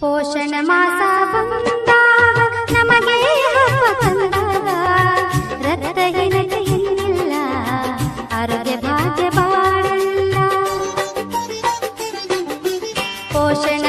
ಪೋಷಣ ಮಾಸ ಬಂದಾಗ ನಮಗೆ ಹಬ್ಬ ತಂದಾಗ ರಕ್ತಹೀನತೆ ಏನಿಲ್ಲ ಆರೋಗ್ಯ ಭಾಗ್ಯ ಬಾಳಲ್ಲ. ಪೋಷಣ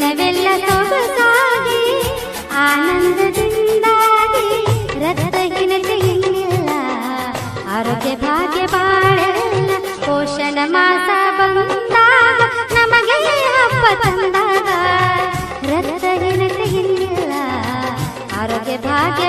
ದಿನವೆಲ್ಲ ಸೊಗಸಾಗಿ, ಆನಂದದಿಂದಾಗಿ, ರಕ್ತಹೀನತೆ ಏನಿಲ್ಲ ಆರೋಗ್ಯ ಭಾಗ್ಯ ಬಾಳೆಲ್ಲ, ಪೋಷಣ ಮಾಸ ಬಂದಾಗ ನಮಗೆ ಹಬ್ಬ ತಂದಾಗ, ರಕ್ತಹೀನತೆ ಏನಿಲ್ಲ ಆರೋಗ್ಯ ಭಾಗ್ಯ